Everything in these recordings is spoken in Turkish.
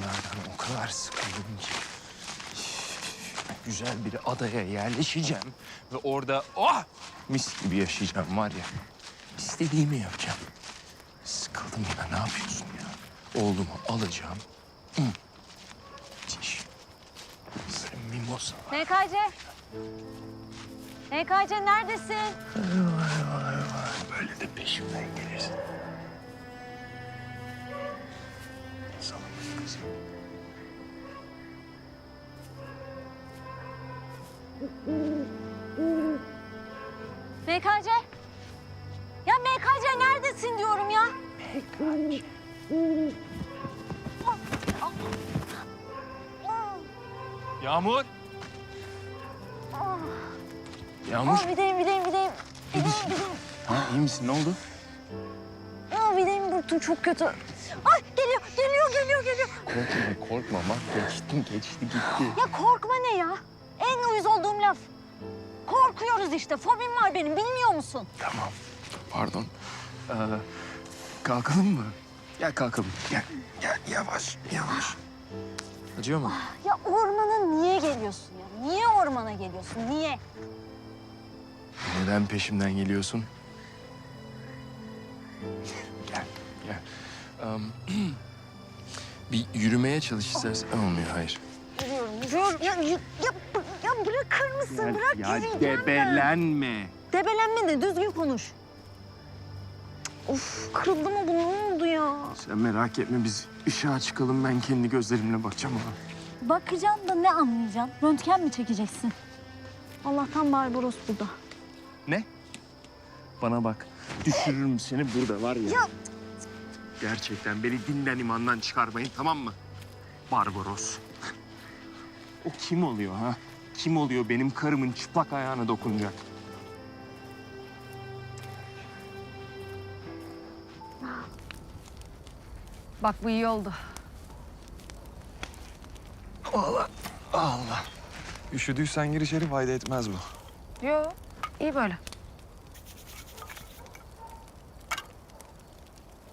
bunlardan o kadar sıkıldım ki. Güzel bir adaya yerleşeceğim ve orada oh mis gibi yaşayacağım var ya. İstediğimi yapacağım. Sıkıldım ya ne yapıyorsun ya? Oğlumu alacağım. Hı. Müthiş. Sen mimosa. MKC. MKC neredesin? Vay vay vay. Böyle de peşimden gelirsin. MKC. Ya MKC neredesin diyorum ya. Yağmur. Yağmur. Aa, bileyim bileyim bileyim. Bileyim bileyim. Ha, iyi misin? Ne oldu? Aa, bileyim burktum çok kötü. Ay geliyor geliyor. Korkma, korkma. Bak geçtim, geçti, gitti. Ya korkma ne ya? En uyuz olduğum laf. Korkuyoruz işte. Fobim var benim bilmiyor musun? Tamam. Pardon. Ee, kalkalım mı? Gel kalkalım. Gel, gel. Yavaş, yavaş. Acıyor mu? Ya ormana niye geliyorsun ya? Niye ormana geliyorsun? Niye? Neden peşimden geliyorsun? Gel, gel. Am, bir yürümeye çalış istersen. Olmuyor, hayır. Yürüyorum. Ya, ya, ya, ya bırakır mısın? Bırak yürüyeceğim ben. debelenme. Debelenme de düzgün konuş. Of kırıldı mı bu ne oldu ya? Sen merak etme biz ışığa çıkalım ben kendi gözlerimle bakacağım ona. Bakacaksın da ne anlayacaksın? Röntgen mi çekeceksin? Allah'tan Barbaros burada. Ne? Bana bak. Düşürürüm seni burada var ya. Ya Gerçekten beni dinden imandan çıkarmayın tamam mı? Barbaros. O kim oluyor ha? Kim oluyor benim karımın çıplak ayağına dokunacak? Bak bu iyi oldu. Allah. Allah. Üşüdüysen gir içeri fayda etmez bu. Yo iyi böyle.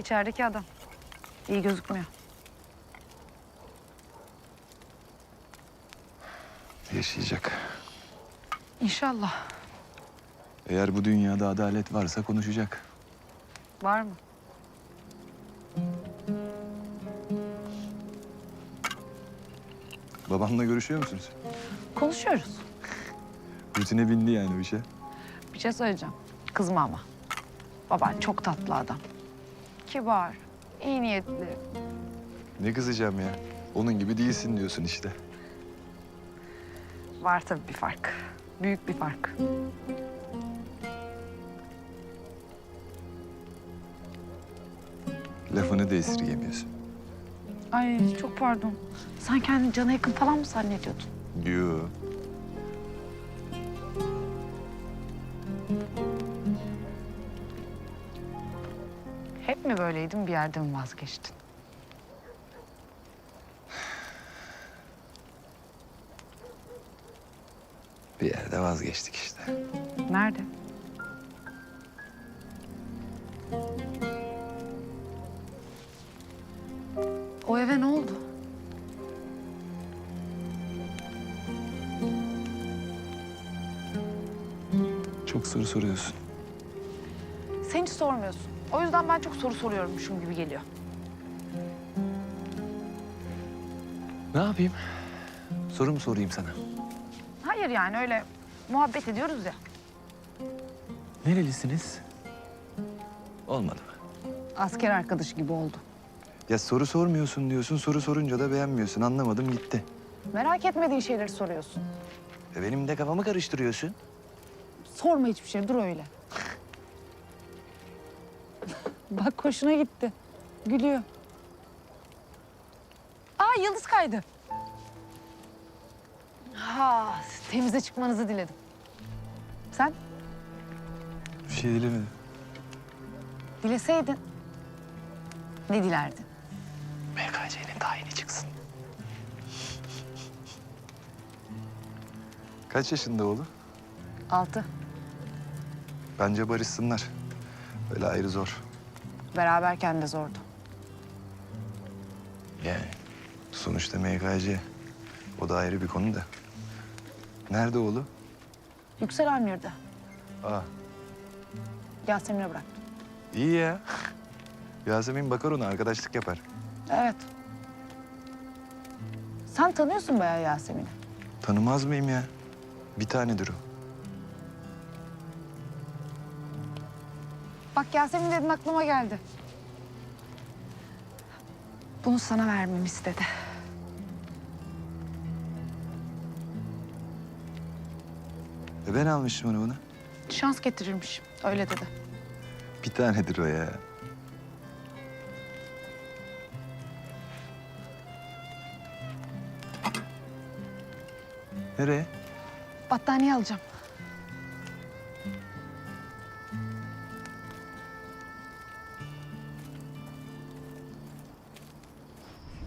İçerideki adam. İyi gözükmüyor. Yaşayacak. İnşallah. Eğer bu dünyada adalet varsa konuşacak. Var mı? Babanla görüşüyor musunuz? Konuşuyoruz. Rutine bindi yani bir şey. Bir şey söyleyeceğim. Kızma ama. Baban çok tatlı adam. Kibar, iyi niyetli. Ne kızacağım ya? Onun gibi değilsin diyorsun işte. Var tabii bir fark. Büyük bir fark. Lafını da esirgemiyorsun. Ay çok pardon. Sen kendini cana yakın falan mı zannediyordun? Yo. Hep mi böyleydin bir yerde mi vazgeçtin? Bir yerde vazgeçtik işte. Nerede? O eve ne oldu? Çok soru soruyorsun. Sen hiç sormuyorsun. O yüzden ben çok soru soruyormuşum gibi geliyor. Ne yapayım? Soru mu sorayım sana? Hayır yani öyle muhabbet ediyoruz ya. Nerelisiniz? Olmadı mı? Asker arkadaşı gibi oldu. Ya soru sormuyorsun diyorsun, soru sorunca da beğenmiyorsun. Anlamadım gitti. Merak etmediğin şeyleri soruyorsun. E benim de kafamı karıştırıyorsun. Sorma hiçbir şey, dur öyle. Bak hoşuna gitti. Gülüyor. Aa yıldız kaydı. Ha, temize çıkmanızı diledim. Sen Bir şey dilemedim. dileseydin ne dilerdin? MKC'nin tayini çıksın. Kaç yaşında oğlu? Altı. Bence barışsınlar. Böyle ayrı zor. Beraberken de zordu. Yani Sonuçta MKC. O da ayrı bir konu da. Nerede oğlu? Yüksel Almür'de. Aa, Yasemin'e bıraktım. iyi ya. Yasemin bakar ona, arkadaşlık yapar. Evet. Sen tanıyorsun bayağı Yasemin'i. Tanımaz mıyım ya? Bir tanedir o. Bak Yasemin dedin aklıma geldi. Bunu sana vermemi istedi. E ben almıştım onu buna. Şans getirirmiş. Öyle dedi. Bir tanedir o ya. Nereye? Battaniye alacağım.